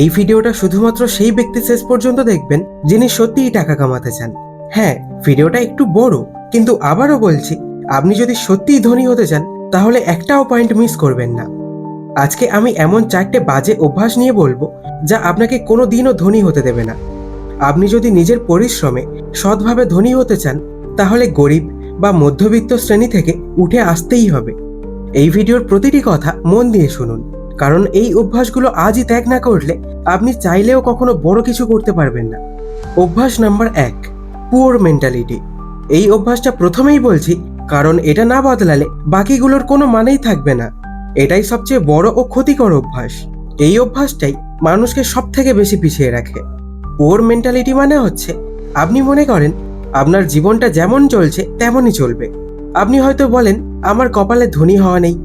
এই ভিডিওটা শুধুমাত্র সেই ব্যক্তি শেষ পর্যন্ত দেখবেন যিনি সত্যিই টাকা কামাতে চান। হ্যাঁ ভিডিওটা একটু বড়, কিন্তু আবারও বলছি, আপনি যদি সত্যিই ধনী হতে চান, তাহলে একটাও পয়েন্ট মিস করবেন না। আজকে আমি এমন চারটে বাজে অভ্যাস নিয়ে বলব, যা আপনাকে কোনো দিনও ধনী হতে দেবে না। আপনি যদি নিজের পরিশ্রমে সৎভাবে ধনী হতে চান, তাহলে গরিব বা মধ্যবিত্ত শ্রেণি থেকে উঠে আসতেই হবে। এই ভিডিওর প্রতিটি কথা মন দিয়ে শুনুন। কারণ এই অভ্যাসগুলো আজই ত্যাগ না করলে আপনি চাইলেও কখনো বড় কিছু করতে পারবেন না। অভ্যাস নাম্বার এক পুয়ার মেন্টালিটি এই অভ্যাসটা প্রথমেই বলছি, কারণ এটা না বদলালে বাকিগুলোর কোনো মানেই থাকবে না। এটাই সবচেয়ে বড় ও ক্ষতিকর অভ্যাস। এই অভ্যাসটাই মানুষকে সব থেকে বেশি পিছিয়ে রাখে। পুয়ার মেন্টালিটি মানে হচ্ছে, আপনি মনে করেন, আপনার জীবনটা যেমন চলছে তেমনই চলবে। আপনি হয়তো বলেন, আমার কপালে ধনী হওয়া নেই।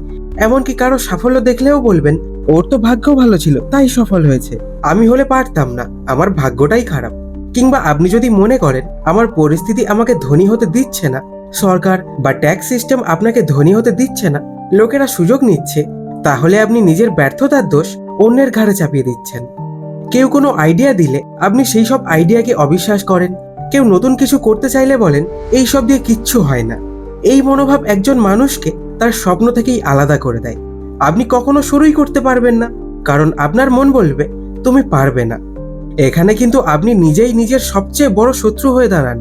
এমনকি কারও সাফল্য দেখলেও বলবেন ওর তো ভাগ্য ভালো ছিল, তাই সফল হয়েছে। আমি হলে পারতাম না, আমার ভাগ্যটাই খারাপ। কিংবা আপনি যদি মনে করেন, আমার পরিস্থিতি আমাকে ধনী হতে দিচ্ছে না, সরকার বা ট্যাক্স সিস্টেম আপনাকে ধনী হতে দিচ্ছে না, লোকেরা সুযোগ নিচ্ছে, তাহলে আপনি নিজের ব্যর্থতার দোষ অন্যের ঘাড়ে চাপিয়ে দিচ্ছেন। কেউ কোনো আইডিয়া দিলে আপনি সেই সব আইডিয়াকে অবিশ্বাস করেন, কেউ নতুন কিছু করতে চাইলে বলেন, এই সব দিয়ে কিচ্ছু হয় না। এই মনোভাব একজন মানুষকে তার স্বপ্ন থেকেই আলাদা করে দেয়। আপনি কখনো শুরুই করতে পারবেন না, কারণ আপনার মন বলবে, তুমি পারবে না। এখানে কিন্তু আপনি নিজেই নিজের সবচেয়ে বড় শত্রু হয়ে দাঁড়ান।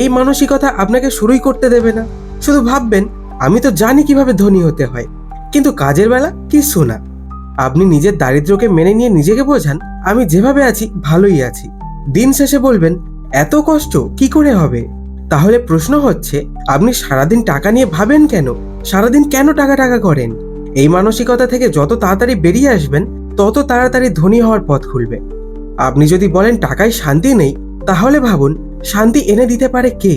এই মানসিকতা আপনাকে শুরুই করতে দেবে না। শুধু ভাববেন, আমি তো জানি কীভাবে ধনী হতে হয়, কিন্তু কাজের বেলা কিছু না। আপনি নিজের দারিদ্র্যকে মেনে নিয়ে নিজেকে বোঝান, আমি যেভাবে আছি, ভালোই আছি। দিন শেষে বলবেন, এত কষ্ট, কি করে হবে? তাহলে প্রশ্ন হচ্ছে, আপনি সারাদিন টাকা নিয়ে ভাবেন কেন? সারাদিন কেন টাকা টাকা করেন? এই মানসিকতা থেকে যত তাড়াতাড়ি বেরিয়ে আসবেন, তত তাড়াতাড়ি ধনী হওয়ার পথ খুলবে। আপনি যদি বলেন টাকায় শান্তি নেই, তাহলে ভাবুন, শান্তি এনে দিতে পারে কে?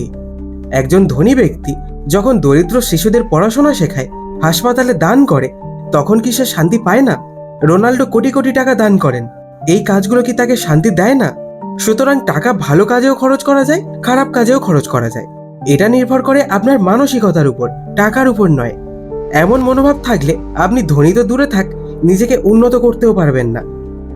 একজন ধনী ব্যক্তি যখন দরিদ্র শিশুদের পড়াশোনা শেখায়, হাসপাতালে দান করে, তখন কি সে শান্তি পায় না? রোনাল্ডো কোটি কোটি টাকা দান করেন, এই কাজগুলো কি তাকে শান্তি দেয় না? সুতরাং টাকা ভালো কাজেও খরচ করা যায়, খারাপ কাজেও খরচ করা যায়। এটা নির্ভর করে আপনার মানসিকতার উপর, টাকার উপর নয়। এমন মনোভাব থাকলে আপনি ধনী তো দূরে থাক, নিজেকে উন্নত করতেও পারবেন না।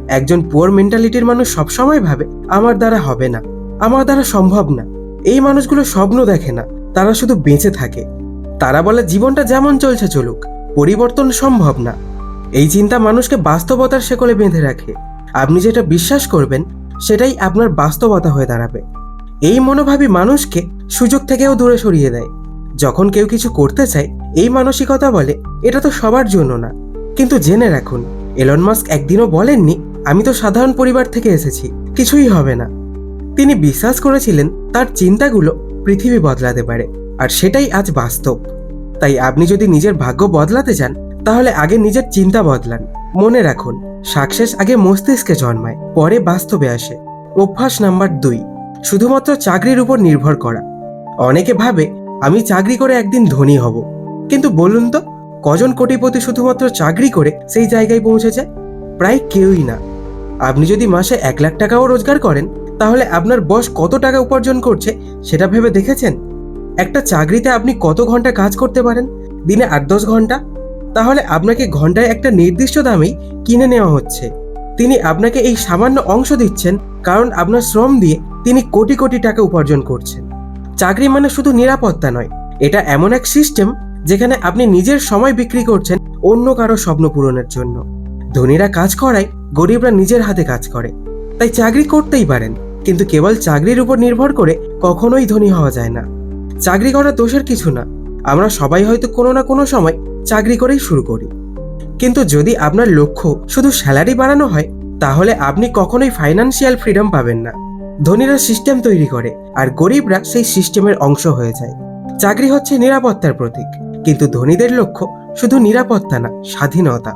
একজন পুয়ার মেন্টালিটির মানুষ সবসময় ভাবে, আমার দ্বারা হবে না, আমার দ্বারা সম্ভব না। এই মানুষগুলো স্বপ্ন দেখে না, তারা শুধু বেঁচে থাকে। তারা বলে, জীবনটা যেমন চলছে চলুক, পরিবর্তন সম্ভব না। এই চিন্তা মানুষকে বাস্তবতার শেকলে বেঁধে রাখে। আপনি যেটা বিশ্বাস করবেন, সেটাই আপনার বাস্তবতা হয়ে দাঁড়াবে। এই মনোভাবই মানুষকে সুযোগ থেকেও দূরে সরিয়ে দেয়। যখন কেউ কিছু করতে চায় এই মানসিকতা বলে, এটা তো সবার জন্য না। কিন্তু জেনে রাখুন এলন মাস্ক একদিনও বলেননি, আমি তো সাধারণ পরিবার থেকে এসেছি, কিছুই হবে না। তিনি বিশ্বাস করেছিলেন, তার চিন্তাগুলো পৃথিবী বদলাতে পারে, আর সেটাই আজ বাস্তব। তাই আপনি যদি নিজের ভাগ্য বদলাতে চান, তাহলে আগে নিজের চিন্তা বদলান। মনে রাখুন, সাকসেস আগে মস্তিষ্কে জন্মায়, পরে বাস্তবে আসে। অভ্যাস নাম্বার দুই, শুধুমাত্র চাকরির উপর নির্ভর করা। অনেকে ভাবে, আমি চাকরি করে একদিন ধনী হব। কিন্তু বলুন তো, কজন কোটিপতি শুধুমাত্র চাকরি করে সেই জায়গায় পৌঁছেছে? প্রায় কেউই না। আপনি যদি মাসে এক লাখ টাকাও রোজগার করেন, তাহলে আপনার বস কত টাকা উপার্জন করছে সেটা ভেবে দেখেছেন? একটা চাকরিতে আপনি কত ঘণ্টা কাজ করতে পারেন? দিনে আট দশ ঘণ্টা? তাহলে আপনাকে ঘন্টায় একটা নির্দিষ্ট দামেই কিনে নেওয়া হচ্ছে। তিনি আপনাকে এই সামান্য অংশ দিচ্ছেন কারণ আপনার শ্রম দিয়ে তিনি কোটি কোটি টাকা উপার্জন করছেন। চাকরি মানে শুধু নিরাপত্তা নয়, এটা এমন এক সিস্টেম যেখানে আপনি নিজের সময় বিক্রি করছেন অন্য কারও স্বপ্ন পূরণের জন্য। ধনীরা কাজ করায়, গরিবরা নিজের হাতে কাজ করে। তাই চাকরি করতেই পারেন, কিন্তু কেবল চাকরির উপর নির্ভর করে কখনোই ধনী হওয়া যায় না। চাকরি করা দোষের কিছু না। আমরা সবাই হয়তো কোনো না কোনো সময় চাকরি করেই শুরু করি। কিন্তু যদি আপনার লক্ষ্য শুধু স্যালারি বাড়ানো হয়, তাহলে আপনি কখনোই ফাইন্যান্সিয়াল ফ্রিডম পাবেন না। ধনীরা সিস্টেম তৈরি করে, আর গরিবরা সেই সিস্টেমের অংশ হয়ে যায়। চাকরি হচ্ছে নিরাপত্তার প্রতীক। কিন্তু ধনীদের লক্ষ্য শুধু নিরাপত্তা না, স্বাধীনতা।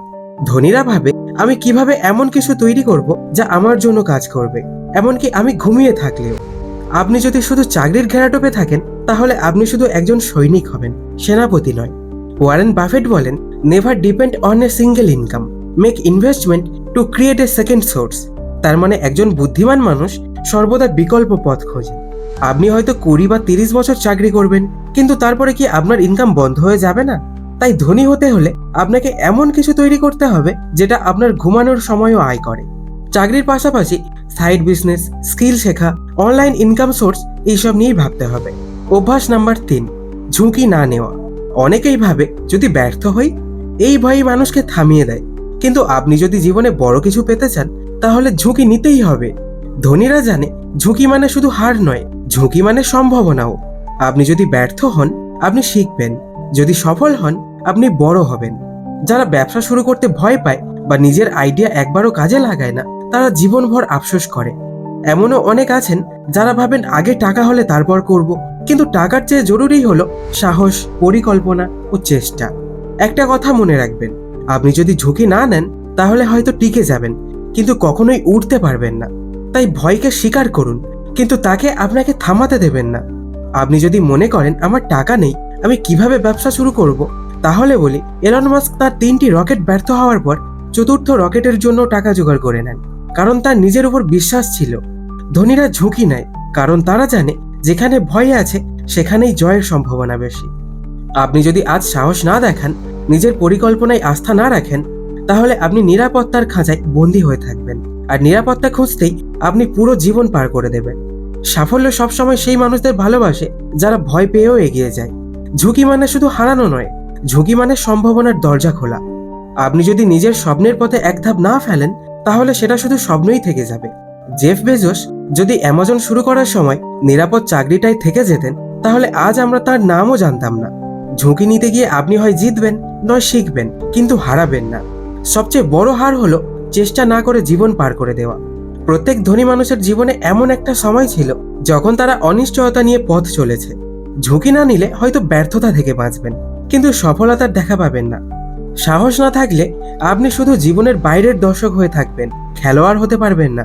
ধনীরা ভাবে, আমি কীভাবে এমন কিছু তৈরি করব যা আমার জন্য কাজ করবে, এমনকি আমি ঘুমিয়ে থাকলেও। আপনি যদি শুধু চাকরির ঘেরাটোপে থাকেন, তাহলে আপনি শুধু একজন সৈনিক হবেন, সেনাপতি নয়। ওয়ারেন বাফেট বলেন never depend on a single income make investment to create a second source তার মানে একজন বুদ্ধিমান মানুষ সর্বদা বিকল্প পথ খোঁজে। আপনি হয়তো কুড়ি বা তিরিশ বছর চাকরি করবেন, কিন্তু তারপরে কি আপনার ইনকাম বন্ধ হয়ে যাবে না? তাই ধনী হতে হলে আপনাকে এমন কিছু তৈরি করতে হবে যেটা আপনার ঘুমানোর সময়ও আয় করে। চাকরির পাশাপাশি সাইড বিজনেস স্কিল শেখা অনলাইন ইনকাম সোর্স এইসব নিয়েই ভাবতে হবে। অভ্যাস নাম্বার তিন, ঝুঁকি না নেওয়া। অনেকেই ভাবে, যদি ব্যর্থ হই, এই ভয়ই মানুষকে থামিয়ে দেয়। কিন্তু আপনি যদি জীবনে বড় কিছু পেতে চান, তাহলে ঝুঁকি নিতেই হবে। ধনীরা জানে, ঝুঁকি মানে শুধু হার নয় ঝুঁকি মানে সম্ভাবনাও। আপনি যদি ব্যর্থ হন, আপনি শিখবেন। যদি সফল হন, আপনি বড় হবেন। যারা ব্যবসা শুরু করতে ভয় পায় বা নিজের আইডিয়া একবারও কাজে লাগায় না, তারা জীবনভর আফসোস করে। এমনও অনেক আছেন যারা ভাবেন, আগে টাকা হলে তারপর করব। কিন্তু টাকার চেয়ে জরুরি হলো সাহস, পরিকল্পনা ও চেষ্টা। একটা কথা মনে রাখবেন, আপনি যদি ঝুঁকি না নেন, তাহলে হয়তো টিকে যাবেন, কিন্তু কখনোই উঠতে পারবেন না। তাই ভয়কে স্বীকার করুন কিন্তু তাকে আপনাকে থামাতে দেবেন না। আপনি যদি মনে করেন আমার টাকা নেই, আমি কীভাবে ব্যবসা শুরু করব? তাহলে বলি, এলন মাস্ক তার তিনটি রকেট ব্যর্থ হওয়ার পর চতুর্থ রকেটের জন্য টাকা জোগাড় করে নেন। কারণ তার নিজের উপর বিশ্বাস ছিল। ধনীরা ঝুঁকি নেয়, কারণ তারা জানে, যেখানে ভয় আছে, সেখানেই জয়ের সম্ভাবনা বেশি। আপনি যদি আজ সাহস না দেখান, নিজের পরিকল্পনায় আস্থা না রাখেন, তাহলে আপনি নিরাপত্তার খাঁচায় বন্দী হয়ে থাকবেন। আর নিরাপত্তা খুঁজতেই আপনি পুরো জীবন পার করে দেবেন। সাফল্য সবসময় সেই মানুষদের ভালোবাসে যারা ভয় পেয়েও এগিয়ে যায়। ঝুঁকি মানে শুধু হারানো নয়, ঝুঁকি মানে সম্ভাবনার দরজা খোলা। আপনি যদি নিজের স্বপ্নের পথে এক ধাপ না ফেলেন, তাহলে সেটা শুধু স্বপ্নই থেকে যাবে। জেফ বেজোস যদি অ্যামাজন শুরু করার সময় নিরাপদ চাকরিটাই থেকে যেতেন, তাহলে আজ আমরা তার নামও জানতাম না। ঝুঁকি নিতে গিয়ে আপনি হয় জিতবেন, নয় শিখবেন, কিন্তু হারাবেন না। সবচেয়ে বড় হার হলো চেষ্টা না করে জীবন পার করে দেওয়া। প্রত্যেক ধনী মানুষের জীবনে এমন একটা সময় ছিল, যখন তারা অনিশ্চয়তা নিয়ে পথ চলেছে। ঝুঁকি না নিলে হয়তো ব্যর্থতা থেকে বাঁচবেন, কিন্তু সফলতার দেখা পাবেন না। সাহস না থাকলে আপনি শুধু জীবনের বাইরের দর্শক হয়ে থাকবেন, খেলোয়াড় হতে পারবেন না।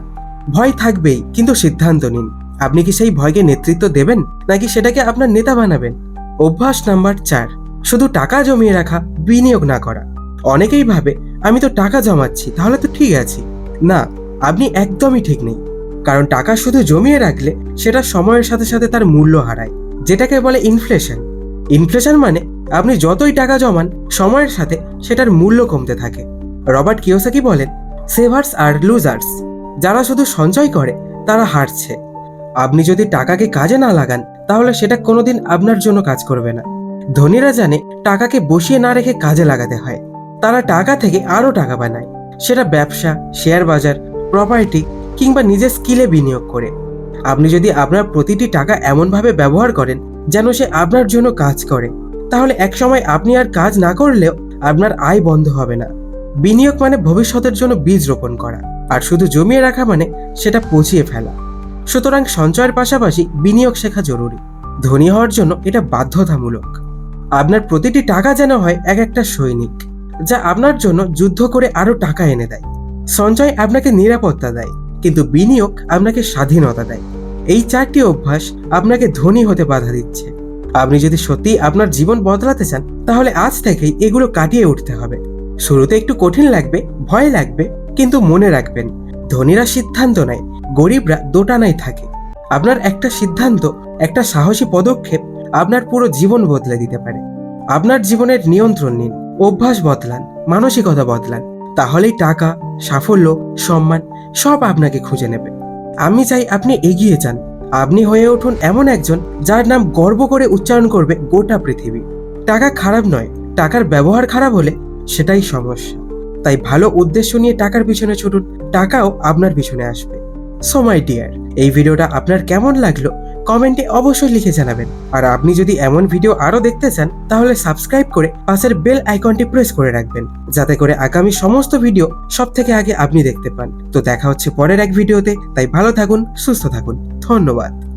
ভয় থাকবেই, কিন্তু সিদ্ধান্ত নিন। আপনি কি সেই ভয়কে নেতৃত্ব দেবেন, নাকি সেটাকে আপনার নেতা বানাবেন? অভ্যাস নাম্বার চার, শুধু টাকা জমিয়ে রাখা, বিনিয়োগ না করা। অনেকেই ভাবে আমি তো টাকা জমাচ্ছি, তাহলে তো ঠিক আছে। না, আপনি একদমই ঠিক নেই। কারণ টাকা শুধু জমিয়ে রাখলে সেটা সময়ের সাথে সাথে তার মূল্য হারায়, যেটাকে বলে ইনফ্লেশন ইনফ্লেশন মানে আপনি যতই টাকা জমান, সময়ের সাথে সেটার মূল্য কমতে থাকে। রবার্ট কিওসাকি বলেন সেভার্স আর লুজার্স যারা শুধু সঞ্চয় করে, তারা হারছে। আপনি যদি টাকাকে কাজে না লাগান, তাহলে সেটা কোনোদিন আপনার জন্য কাজ করবে না। ধনীরা জানে, টাকাকে বসিয়ে না রেখে কাজে লাগাতে হয়। তারা টাকা থেকে আরও টাকা বানায়। সেটা ব্যবসা, শেয়ার বাজার প্রপার্টি কিংবা নিজের স্কিলে বিনিয়োগ করে। আপনি যদি আপনার প্রতিটি টাকা এমনভাবে ব্যবহার করেন যেন সে আপনার জন্য কাজ করে, তাহলে একসময় আপনি আর কাজ না করলেও আপনার আয় বন্ধ হবে না। বিনিয়োগ মানে ভবিষ্যতের জন্য বীজ রোপণ করা, আর শুধু জমিয়ে রাখা মানে সেটা পচিয়ে ফেলা। সুতরাং সঞ্চয়ের পাশাপাশি বিনিয়োগ শেখা জরুরি। ধনী হওয়ার জন্য এটা বাধ্যতামূলক। আপনার প্রতিটি টাকা যেন হয় এক একটা সৈনিক। যা আপনার জন্য যুদ্ধ করে আরও টাকা এনে দেয়। সঞ্চয় আপনাকে নিরাপত্তা দেয়, কিন্তু বিনিয়োগ আপনাকে স্বাধীনতা দেয়। এই চারটি অভ্যাস আপনাকে ধনী হতে বাধা দিচ্ছে। আপনি যদি সত্যি আপনার জীবন বদলাতে চান, তাহলে আজ থেকেই এগুলো কাটিয়ে উঠতে হবে। শুরুতে একটু কঠিন লাগবে, ভয় লাগবে, কিন্তু মনে রাখবেন, ধনীরা সিদ্ধান্ত নেয়, গরিবরা দোটানায় থাকে। আপনার একটা সিদ্ধান্ত, একটা সাহসী পদক্ষেপ আপনার পুরো জীবন বদলে দিতে পারে। আপনার জীবনের নিয়ন্ত্রণ নিন। অভ্যাস বদলান, মানসিকতা বদলান, তাহলেই টাকা, সাফল্য, সম্মান সব আপনাকে খুঁজে নেবে। আমি চাই আপনি এগিয়ে যান। আপনি হয়ে উঠুন এমন একজন যার নাম গর্ব করে উচ্চারণ করবে গোটা পৃথিবী। টাকা খারাপ নয়, টাকার ব্যবহার খারাপ হলে সেটাই সমস্যা। তাই ভালো উদ্দেশ্য নিয়ে টাকার পিছনে ছুটুন, টাকাও আপনার পিছনে আসবে। সো মাই ডিয়ার, এই ভিডিওটা আপনার কেমন লাগল কমেন্টে অবশ্যই লিখে জানাবেন। আর আপনি যদি এমন ভিডিও আরও দেখতে চান, তাহলে সাবস্ক্রাইব করে পাশের বেল আইকনটি প্রেস করে রাখবেন, যাতে করে আগামী সমস্ত ভিডিও সব থেকে আগে আপনি দেখতে পান। তো দেখা হচ্ছে পরের এক ভিডিওতে, তাই ভালো থাকুন, সুস্থ থাকুন। ধন্যবাদ।